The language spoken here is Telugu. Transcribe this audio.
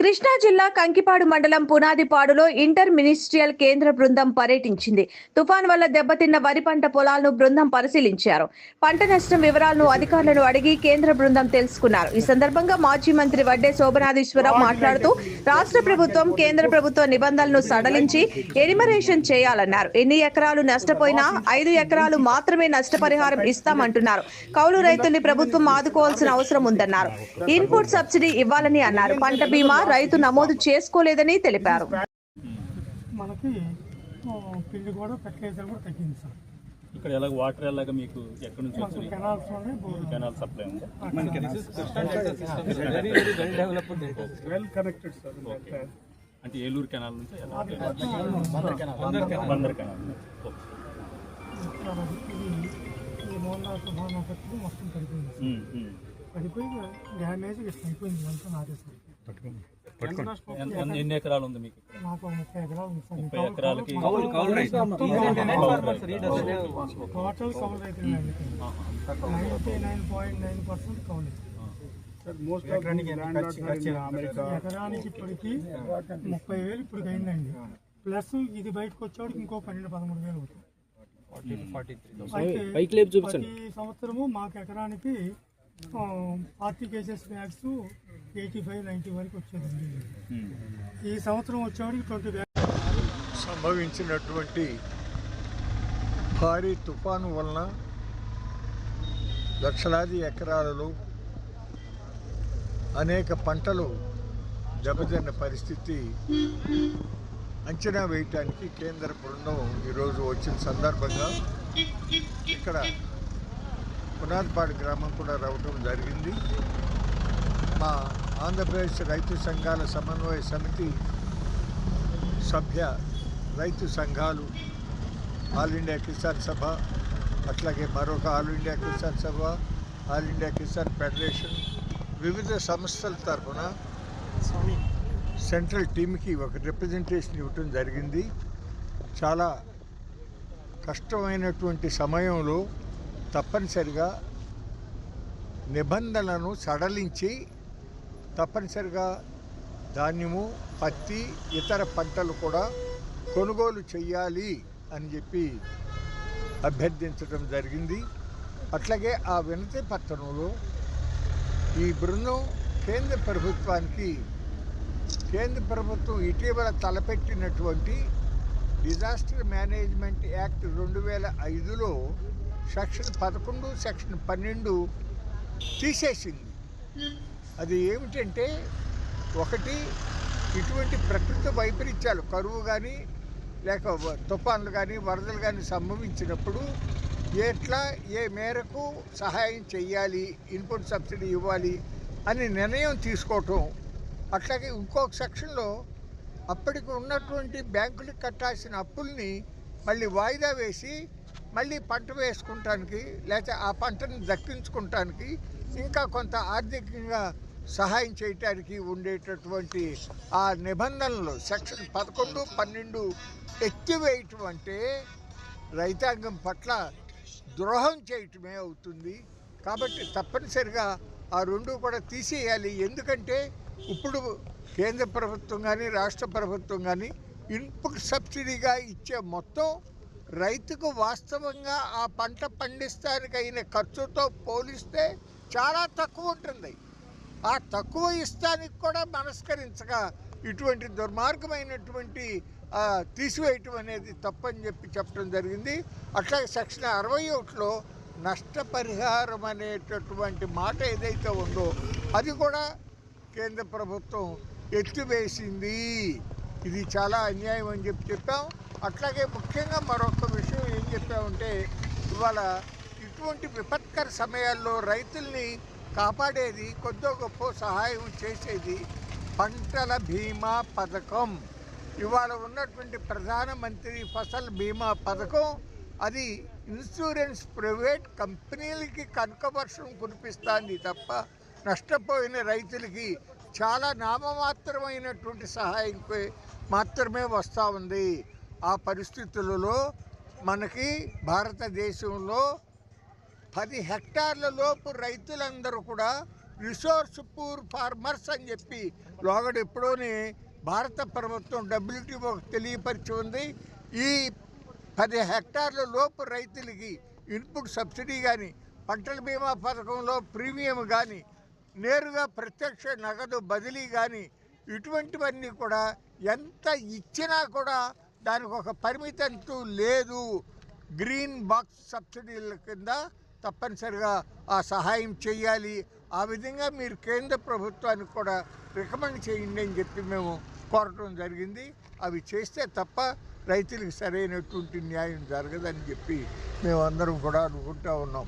కృష్ణా జిల్లా కంకిపాడు మండలం పునాదిపాడులో ఇంటర్ మినిస్ట్రియల్ కేంద్ర బృందం పర్యటించింది. తుఫాన్ వల్ల దెబ్బతిన్న వరి పంట పొలాలను బృందం పరిశీలించారు. పంట నష్టం వివరాలను అధికారులను అడిగి కేంద్ర బృందం తెలుసుకున్నారు. ఈ సందర్భంగా మాజీ మంత్రి వడ్డే శోభనాధీశ్వరరావు మాట్లాడుతూ రాష్ట్ర ప్రభుత్వం కేంద్ర ప్రభుత్వ నిబంధనలను సడలించి ఎనిమరేషన్ చేయాలన్నారు. ఎన్ని ఎకరాలు నష్టపోయినా ఐదు ఎకరాలు మాత్రమే నష్టపరిహారం ఇస్తామంటున్నారు. కౌలు రైతుల్ని ప్రభుత్వం ఆదుకోవాల్సిన అవసరం ఉందన్నారు. ఇన్పుట్ సబ్సిడీ ఇవ్వాలని అన్నారు. పంట బీమా రైతు నమోదు చేసుకోలేదని తెలిపారు. మనకి పిండి కూడా ఫెర్టిలైజర్ కూడా తగ్గింది సార్. ఇక్కడ ఎలాగ వాటర్ ఎలాగ మీకు ఎక్కడి నుంచి వచ్చింది? కెనాల్స్ కెనాల్ సప్లై ఉంది. వెల్ కనెక్టెడ్ సార్ అంటే ఏలూరు కెనాల్ నుంచి ఎలా బందర్ కెనాల్. పడిపోయి డ్యామేజ్ ఇట్లా అయిపోయింది అంతా నాటేసరికి ఎన్ని ఎకరాలు ఉంది మీకు ఇక్కడ? నాకు ఒక ముప్పై ఎకరాలకి టోటల్ కౌలు నైన్ పాయింట్ నైన్ పర్సెంట్ కౌలు సార్ మోస్ట్ ఆఫ్ అమెరికా. ఎకరానికి ఇప్పటికి ముప్పై వేలు ఇప్పుడు అయిందండి. ప్లస్ ఇది బయటకు వచ్చేవాడికి ఇంకో పన్నెండు పదమూడు వేలు అవుతుంది. సంవత్సరము మాకు ఎకరానికి forty cases bags eighty five ninety వరకు వచ్చేదండి. ఈ సంవత్సరం వచ్చేవాడికి ట్వంటీ బ్యాగ్స్ సంభవించినటువంటి భారీ తుఫాను వలన లక్షలాది ఎకరాలలో అనేక పంటలు దెబ్బతిన్న పరిస్థితి అంచనా వేయటానికి కేంద్ర బృందం ఈరోజు వచ్చిన సందర్భంగా ఇక్కడ పునాదిపాడు గ్రామం కూడా రావటం జరిగింది. మా ఆంధ్రప్రదేశ్ రైతు సంఘాల సమన్వయ సమితి సభ్య రైతు సంఘాలు ఆల్ ఇండియా కిసాన్ సభ అట్లాగే మరొక ఆల్ ఇండియా కిసాన్ సభ ఆల్ ఇండియా కిసాన్ ఫెడరేషన్ వివిధ సంస్థల తరఫున సెంట్రల్ టీమ్కి ఒక రిప్రజెంటేషన్ ఇవ్వటం జరిగింది. చాలా కష్టమైనటువంటి సమయంలో తప్పనిసరిగా నిబంధనలను సడలించి తప్పనిసరిగా ధాన్యము పత్తి ఇతర పంటలు కూడా కొనుగోలు చేయాలి అని చెప్పి అభ్యర్థించడం జరిగింది. అట్లాగే ఆ వినతి పత్రంలో ఈ బృందం కేంద్ర ప్రభుత్వానికి కేంద్ర ప్రభుత్వం ఇటీవల తలపెట్టినటువంటి డిజాస్టర్ మేనేజ్మెంట్ యాక్ట్ రెండు వేల ఐదులో సెక్షన్ పదకొండు సెక్షన్ పన్నెండు తీసేసింది. అది ఏమిటంటే ఒకటి ఇటువంటి ప్రకృతి వైపరీత్యాలు కరువు కానీ లేక తుఫాన్లు కానీ వరదలు కానీ సంభవించినప్పుడు ఎట్లా ఏ మేరకు సహాయం చేయాలి ఇన్పుట్ సబ్సిడీ ఇవ్వాలి అని నిర్ణయం తీసుకోవటం. అట్లాగే ఇంకొక సెక్షన్లో అప్పటికి ఉన్నటువంటి బ్యాంకులకు కట్టాల్సిన అప్పుల్ని మళ్ళీ వాయిదా వేసి మళ్ళీ పంట వేసుకుంటానికి లేకపోతే ఆ పంటను దక్కించుకుంటానికి ఇంకా కొంత ఆర్థికంగా సహాయం చేయటానికి ఉండేటటువంటి ఆ నిబంధనలు సెక్షన్ పదకొండు పన్నెండు ఎత్తివేయటం అంటే రైతాంగం పట్ల ద్రోహం చేయటమే అవుతుంది. కాబట్టి తప్పనిసరిగా ఆ రెండు కూడా తీసేయాలి. ఎందుకంటే ఇప్పుడు కేంద్ర ప్రభుత్వం కానీ రాష్ట్ర ప్రభుత్వం కానీ ఇన్పుట్ సబ్సిడీగా ఇచ్చే మొత్తం రైతుకు వాస్తవంగా ఆ పంట పండిస్తానికి అయిన ఖర్చుతో పోలిస్తే చాలా తక్కువ ఉంటుంది. ఆ తక్కువ ఇష్టానికి కూడా మనస్కరించగా ఇటువంటి దుర్మార్గమైనటువంటి తీసివేయటం అనేది తప్పని చెప్పి చెప్పడం జరిగింది. అట్లాగే సెక్షన్ అరవై ఒకటిలో నష్టపరిహారం అనేటటువంటి మాట ఏదైతే ఉందో అది కూడా కేంద్ర ప్రభుత్వం ఎత్తివేసింది. ఇది చాలా అన్యాయం అని చెప్పి చెప్పాం. అట్లాగే ముఖ్యంగా మరొక విషయం ఏం చెప్పామంటే ఇవాళ ఇటువంటి విపత్కర సమయాల్లో రైతుల్ని కాపాడేది కొద్దో గొప్ప సహాయం చేసేది పంటల బీమా పథకం. ఇవాళ ఉన్నటువంటి ప్రధానమంత్రి ఫసల్ బీమా పథకం అది ఇన్సూరెన్స్ ప్రైవేట్ కంపెనీలకి కనుక వర్షం కురిపిస్తుంది తప్ప నష్టపోయిన రైతులకి చాలా నామమాత్రమైనటువంటి సహాయం మాత్రమే వస్తూ ఉంది. ఆ పరిస్థితులలో మనకి భారతదేశంలో పది హెక్టార్ల లోపు రైతులందరూ కూడా రిసోర్స్ పూర్ ఫార్మర్స్ అని చెప్పి లోగడు ఎప్పుడోనే భారత ప్రభుత్వం డబ్ల్యూటీఓ తెలియపరిచి ఉంది. ఈ పది హెక్టార్ల లోపు రైతులకి ఇన్పుట్ సబ్సిడీ కానీ పంటల బీమా పథకంలో ప్రీమియం కానీ నేరుగా ప్రత్యక్ష నగదు బదిలీ కానీ ఇటువంటివన్నీ కూడా ఎంత ఇచ్చినా కూడా దానికి ఒక పరిమితి అంటూ లేదు. గ్రీన్ బాక్స్ సబ్సిడీల కింద తప్పనిసరిగా ఆ సహాయం చేయాలి. ఆ విధంగా మీరు కేంద్ర ప్రభుత్వానికి కూడా రికమెండ్ చేయండి అని చెప్పి మేము కోరటం జరిగింది. అవి చేస్తే తప్ప రైతులకు సరైనటువంటి న్యాయం జరగదని చెప్పి మేము అందరం కూడా అనుకుంటా ఉన్నాం.